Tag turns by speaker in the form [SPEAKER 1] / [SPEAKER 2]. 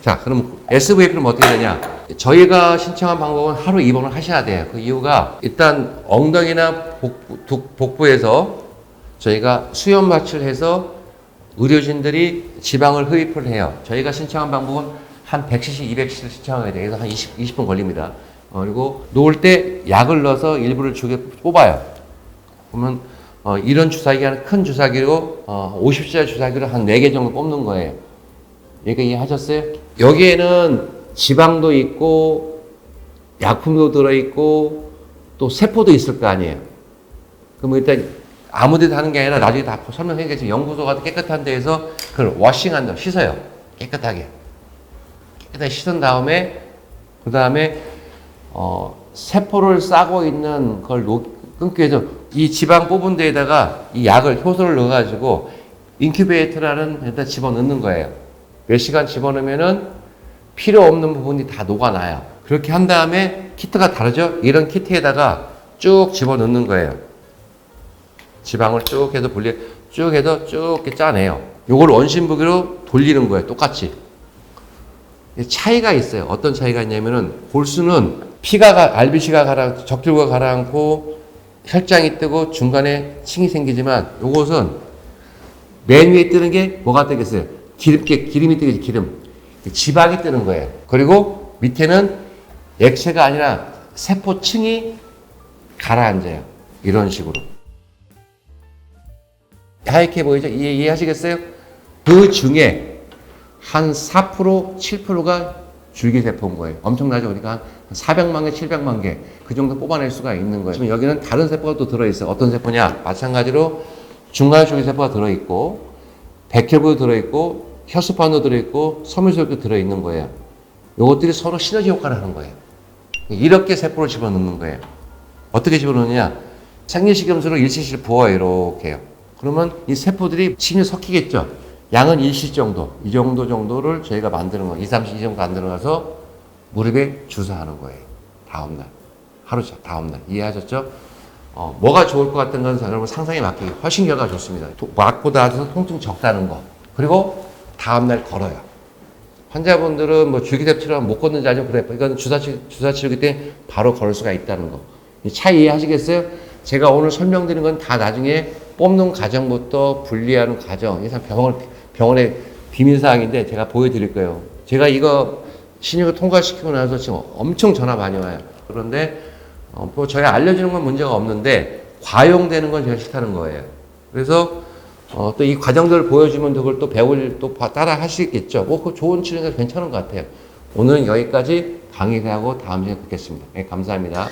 [SPEAKER 1] 자, 그럼 SVF는 어떻게 되냐? 저희가 신청한 방법은 하루 입원을 하셔야 돼요. 그 이유가 일단 엉덩이나 복부, 두- 복부 에서 저희가 수염 마취를 해서 의료진들이 지방을 흡입을 해요. 저희가 신청한 방법은 한 100cc, 200cc 신청하게. 그래서 한 20, 20분 걸립니다. 어, 그리고 놓을 때 약을 넣어서 일부를 주게 뽑아요. 그러면 어, 이런 주사기가 큰 주사기로 어, 50cc 주사기를 한 4개 정도 뽑는 거예요. 여기 이해하셨어요? 여기에는 지방도 있고 약품도 들어있고 또 세포도 있을 거 아니에요. 그럼 일단 아무 데도 하는 게 아니라 나중에 다 설명해야겠지만 연구소 같은 깨끗한 데에서 그걸 워싱한다 씻어요. 깨끗하게. 깨끗하게 씻은 다음에 그 다음에 어, 세포를 싸고 있는 걸 녹- 끊기 위해서 이 지방 뽑은 데에다가 이 약을 효소를 넣어가지고 인큐베이터라는 데다 집어넣는 거예요. 몇 시간 집어넣으면은 필요 없는 부분이 다 녹아나요. 그렇게 한 다음에 키트가 다르죠? 이런 키트에다가 쭉 집어넣는 거예요. 지방을 쭉 해서 분리, 쭉 해서 쭉 짜내요. 요걸 원심부기로 돌리는 거예요. 똑같이. 차이가 있어요. 어떤 차이가 있냐면은 골수는 피가 가, RBC가 가라, 적혈구가 가라앉고 혈장이 뜨고 중간에 층이 생기지만 요것은 맨 위에 뜨는 게 뭐가 뜨겠어요? 기름기, 기름이 뜨겠지, 기름. 지방이 뜨는 거예요. 그리고 밑에는 액체가 아니라 세포층이 가라앉아요. 이런 식으로. 하얗게 보이죠? 이해, 이해하시겠어요? 그 중에 한 4%, 7%가 줄기세포인 거예요. 엄청나죠? 그러니까 한 400만 개, 700만 개. 그 정도 뽑아낼 수가 있는 거예요. 지금 여기는 다른 세포가 또 들어있어요. 어떤 세포냐? 마찬가지로 중간 줄기세포가 들어있고, 백혈구도 들어있고, 혈소판도 들어있고, 섬유소도 들어있는 거예요. 요것들이 서로 시너지 효과를 하는 거예요. 이렇게 세포를 집어넣는 거예요. 어떻게 집어넣느냐? 생리식염수로 1cc 부어요. 이렇게 요 그러면 이 세포들이 침이 섞이겠죠. 양은 1cc 정도, 이 정도 정도를 저희가 만드는 거예요. 2, 30 정도 만들어가서 무릎에 주사하는 거예요. 다음날. 하루 자, 다음날. 이해하셨죠? 어, 뭐가 좋을 것 같은 건 여러분 상상에 맡기기 훨씬 결과가 좋습니다. 도- 막보다 통증 적다는 거. 그리고 다음날 걸어요. 환자분들은 뭐 줄기세포처럼 못 걷는 자죠. 그래. 이건 주사, 치- 주사 치료기 때문에 바로 걸을 수가 있다는 거. 이 차이 이해하시겠어요? 제가 오늘 설명드린 건 다 나중에 뽑는 과정부터 분리하는 과정. 이상 병원, 병원의 비밀사항인데 제가 보여드릴 거예요. 제가 이거 신입을 통과시키고 나서 지금 엄청 전화 많이 와요. 그런데, 어, 뭐 저희 알려주는 건 문제가 없는데 과용되는 건 제가 싫다는 거예요. 그래서 어, 또 이 과정들을 보여주면 그걸 또 배울, 또 봐- 따라 하시겠죠. 뭐, 그 좋은 치료가 괜찮은 것 같아요. 오늘은 여기까지 강의를 하고 다음 시간에 뵙겠습니다. 네, 감사합니다.